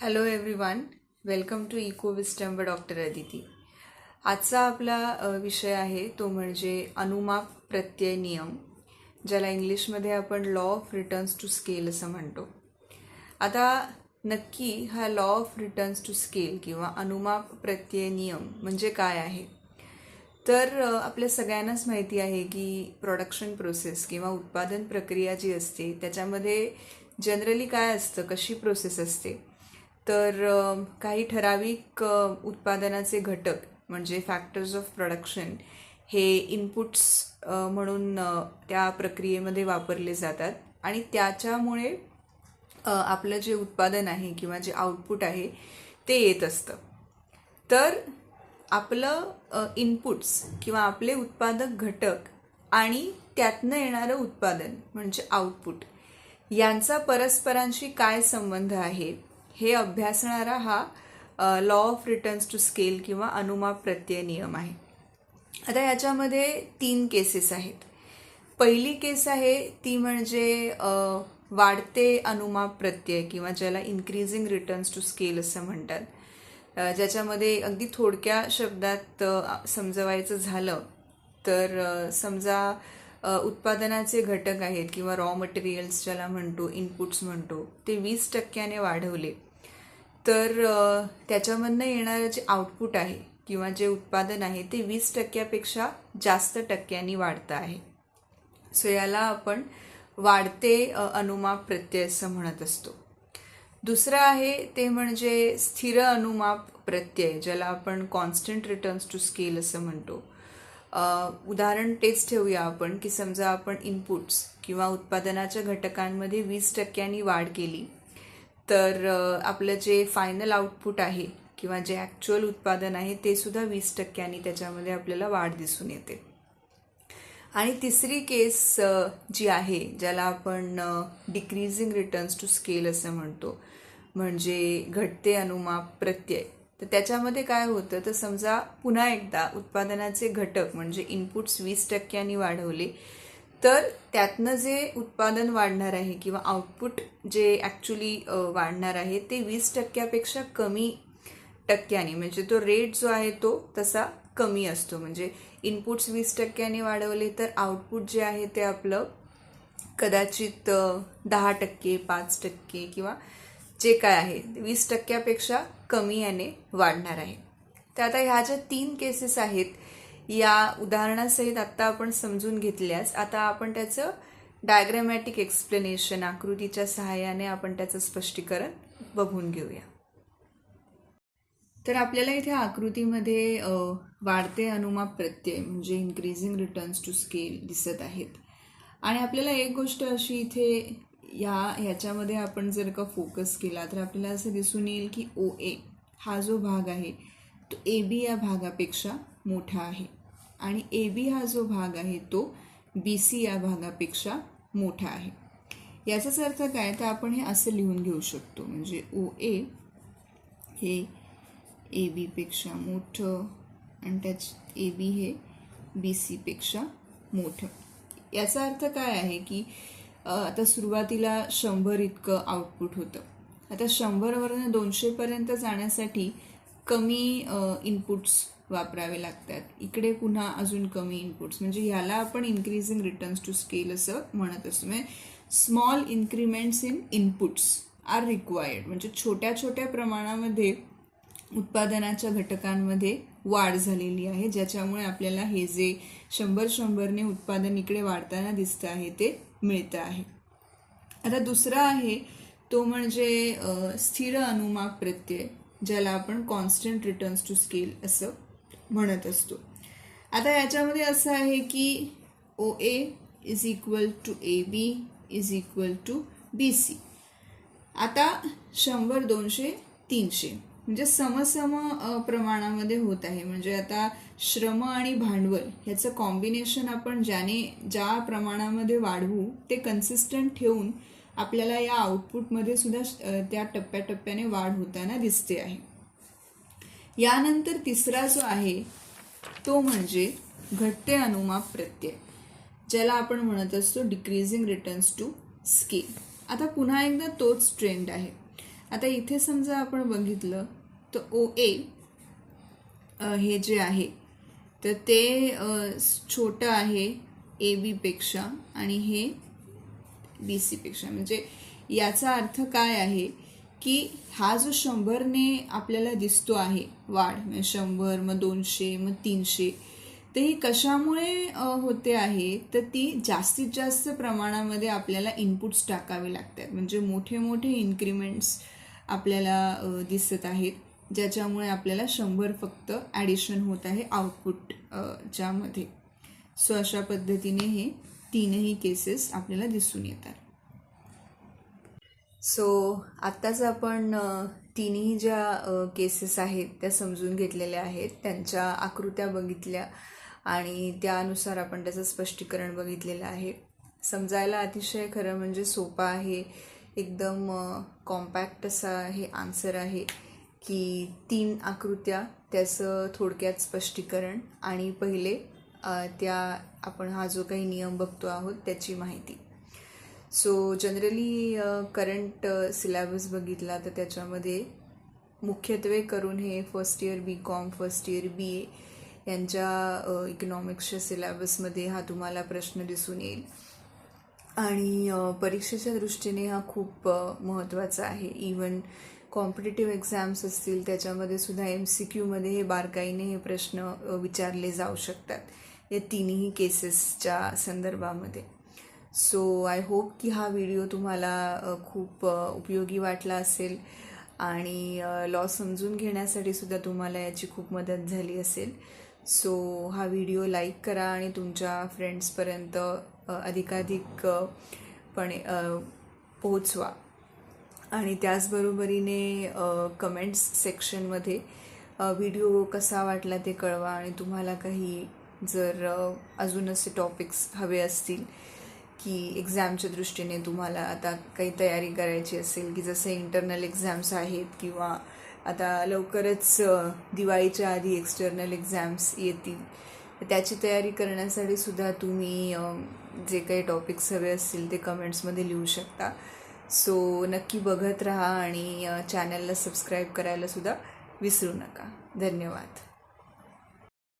Hello everyone welcome to eco wisdom व doctor Aditi आजचा आपला विषय आहे तो म्हणजे अनुमाप प्रत्यय नियम ज्याला इंग्लिशमध्ये आपण law of returns to scale असं म्हणतो. आता नक्की हा law of returns to scale किंवा अनुमाप प्रत्यय नियम म्हणजे काय आहे? तर आपल्या सगळ्यांनाच माहिती आहे की प्रोडक्शन प्रोसेस किंवा उत्पादन प्रक्रिया जी असते त्याच्यामध्ये जनरली काय असतं कशी प्रोसेस असते? तर काही ठराविक उत्पादनाचे घटक म्हणजे फॅक्टर्स ऑफ प्रोडक्शन हे इनपुट्स म्हणून त्या प्रक्रियेमध्ये वापरले जातात. आणि त्याच्यामुळे आपलं जे उत्पादन आहे किंवा जे आउटपुट आहे ते येत असतं. तर आपलं इनपुट्स किंवा आपले उत्पादक घटक आणि त्यातनं येणारं उत्पादन म्हणजे आउटपुट यांचा परस्परांशी काय संबंध आहे? हे अभ्यासणारा हा law of returns to scale किंवा अनुमाप प्रत्यय नियम आहे. आता याच्यामध्ये तीन केसेस आहेत. पहिली केस आहे ती म्हणजे वाढते अनुमाप प्रत्यय किंवा ज्याला इन्क्रीजिंग रिटर्न्स टू स्केल असं म्हणतात. ज्याच्यामध्ये अगदी थोडक्या शब्दात समजवायचं झालं तर समजा उत्पादनाचे घटक आहेत किंवा रॉ मटेरियल्स ज्याला म्हणतो इनपुट्स म्हणतो ते वीस टक्क्याने वाढवले. तर त्याच्यामधनं येणारं जे आउटपुट आहे किंवा जे उत्पादन आहे ते वीस टक्क्यापेक्षा जास्त टक्क्यांनी वाढतं आहे. सो याला आपण वाढते अनुमाप प्रत्यय असं म्हणत असतो. दुसरं आहे ते म्हणजे स्थिर अनुमाप प्रत्यय ज्याला आपण कॉन्स्टंट रिटर्न्स टू स्केल असं म्हणतो. उदाहरण तेच ठेवूया आपण की समजा आपण इनपुट्स किंवा उत्पादनाच्या घटकांमध्ये वीस टक्क्यांनी वाढ केली तर आपलं जे फायनल आउटपुट आहे किंवा जे ॲक्च्युअल उत्पादन आहे ते सुद्धा वीस टक्क्यांनी त्याच्यामध्ये आपल्याला वाढ दिसून येते. आणि तिसरी केस जी आहे ज्याला आपण डिक्रीजिंग रिटर्न्स टू स्केल असं म्हणतो म्हणजे घटते अनुमाप प्रत्यय. तर त्याच्यामध्ये काय होतं तर समजा पुन्हा एकदा उत्पादनाचे घटक म्हणजे इनपुट्स वीस टक्क्यांनी वाढवले तर त्यातनं जे उत्पादन वाढणार आहे किंवा आउटपुट जे ॲक्च्युली वाढणार आहे ते वीस टक्क्यापेक्षा कमी टक्क्यांनी म्हणजे तो रेट जो आहे तो तसा कमी असतो. म्हणजे इनपुट्स वीस टक्क्यांनी वाढवले तर आउटपुट जे आहे ते आपलं कदाचित दहा टक्के पाच टक्के किंवा जे काय आहे वीस टक्क्यापेक्षा कमी याने वाढणार आहे. तर आता ह्या ज्या तीन केसेस आहेत या उदाहरणासहित आत्ता आपण समजून घेतल्यास आता आपण त्याचं डायग्रॅमॅटिक एक्सप्लेनेशन आकृतीच्या सहाय्याने आपण त्याचं स्पष्टीकरण बघून घेऊया. तर आपल्याला इथे आकृतीमध्ये वाढते अनुमाप प्रत्यय म्हणजे इन्क्रीजिंग रिटर्न्स टू स्केल दिसत आहेत. आणि आपल्याला एक गोष्ट अशी इथे या ह्याच्यामध्ये आपण जर का फोकस केला तर आपल्याला असं दिसून येईल की ओ ए हा जो भाग आहे तो ए बी या भागापेक्षा मोठा आहे. आणि ए बी हा जो भाग आहे तो बी सी या भागापेक्षा मोठा आहे. याचाच अर्थ काय? तर आपण हे असं लिहून घेऊ शकतो. म्हणजे ओ ए हे ए बीपेक्षा मोठं आणि त्याच ए बी हे बी सीपेक्षा मोठं. याचा अर्थ काय आहे की आता सुरुवातीला शंभर इतकं आउटपुट होतं. आता शंभरवरनं दोनशेपर्यंत जाण्यासाठी कमी इनपुट्स वापरावे लागतात. इकडे पुन्हा अजून कमी इनपुट्स म्हणजे ह्याला आपण इन्क्रीजिंग रिटर्न्स टू स्केल असं म्हणत असतो. म्हणजे small increments in inputs are required म्हणजे छोट्या छोट्या प्रमाणामध्ये उत्पादनाच्या घटकांमध्ये वाढ झालेली आहे. ज्याच्यामुळे आपल्याला हे जे शंभर शंभरने उत्पादन इकडे वाढताना दिसतं आहे ते मिळतं आहे. आता दुसरा आहे तो म्हणजे स्थिर अनुमाप प्रत्यय ज्याला आपण कॉन्स्टंट रिटर्न्स टू स्केल असं म्हणत असतो. आता याच्यामध्ये असं आहे की ओ A is equal to A B is equal to B C आता शंभर दोनशे तीनशे. म्हणजे समसम प्रमाणामध्ये होत आहे. म्हणजे आता श्रम आणि भांडवल ह्याचं कॉम्बिनेशन आपण ज्याने ज्या प्रमाणामध्ये वाढवू ते कन्सिस्टंट ठेवून आपल्याला या आउटपुटमध्ये सुद्धा त्या टप्प्याटप्प्याने वाढ होताना दिसते आहे. यानंतर तिसरा जो आहे तो म्हणजे घटते अनुमाप प्रत्यय ज्याला आपण म्हणत असतो डिक्रीजिंग रिटर्न्स टू स्केल आता पुन्हा एकदा तोच ट्रेंड आहे. आता इथे समजा आपण बघितलं तर ओ ए हे जे आहे तर ते छोटं आहे ए बीपेक्षा आणि हे बी सीपेक्षा म्हणजे याचा अर्थ काय आहे? की हा जो शंभरने आपल्याला दिसतो आहे वाढ म्हणजे शंभर मग दोनशे मग तीनशे तर ही कशामुळे होते आहे? तर ती जास्तीत जास्त प्रमाणामध्ये आपल्याला इनपुट्स टाकावे लागतात. म्हणजे मोठे मोठे इन्क्रीमेंट्स आपल्याला दिसत आहेत ज्याच्यामुळे आपल्याला शंभर फक्त ॲडिशन होत आहे आउटपुट च्यामध्ये. सो अशा पद्धतीने हे तीनही केसेस आपल्याला दिसून येतात. सो आत्ताच आपण तिन्ही ज्या केसेस आहेत त्या समजून घेतलेल्या आहेत. त्यांच्या आकृत्या बघितल्या आणि त्यानुसार आपण त्याचं स्पष्टीकरण बघितलेलं आहे. समजायला अतिशय खरं म्हणजे सोपं आहे. एकदम कॉम्पॅक्ट असा हे आन्सर आहे की तीन आकृत्या त्याचं थोडक्यात स्पष्टीकरण आणि पहिले त्या आपण हा जो काही नियम बघतो आहोत त्याची माहिती. सो जनरली करंट सिलॅबस बघितला तर त्याच्यामध्ये मुख्यत्वे करून हे first year B com first year B A यांच्या uh, इकॉनॉमिक्सच्या सिलॅबसमध्ये हा तुम्हाला प्रश्न दिसून येईल. आणि uh, परीक्षेच्या दृष्टीने हा खूप uh, महत्त्वाचा आहे. इवन कॉम्पिटेटिव्ह एक्झाम्स असतील त्याच्यामध्ये सुद्धा एम सी क्यूमध्ये हे बारकाईने हे प्रश्न विचारले जाऊ शकतात. या तिन्ही केसेसच्या संदर्भामध्ये. सो आय होप की हा व्हिडिओ तुम्हाला खूप उपयोगी वाटला असेल आणि लॉ समजून घेण्यासाठी सुद्धा तुम्हाला याची खूप मदत झाली असेल. सो हा व्हिडिओ लाईक करा आणि तुमच्या फ्रेंड्सपर्यंत अधिकाधिकपणे अधिकाधिक पणे पोहोचवा. आणि त्याचबरोबरीने कमेंट्स सेक्शनमध्ये व्हिडिओ कसा वाटला ते कळवा आणि तुम्हाला काही जर अजून असे टॉपिक्स हवे असतील की एक्झामच्या दृष्टीने तुम्हाला आता काही तयारी करायची असेल की जसे इंटरनल एक्झाम्स आहेत किंवा आता लवकरच दिवाळीच्या आधी एक्सटर्नल एक्झाम्स येतील. त्याची तयारी करण्यासाठी सुद्धा तुम्ही जे काही टॉपिक्स हवे असतील ते कमेंट्समध्ये लिहू शकता. सो नक्की बघत राहा आणि चॅनलला सबस्क्राईब करायला सुद्धा विसरू नका. धन्यवाद.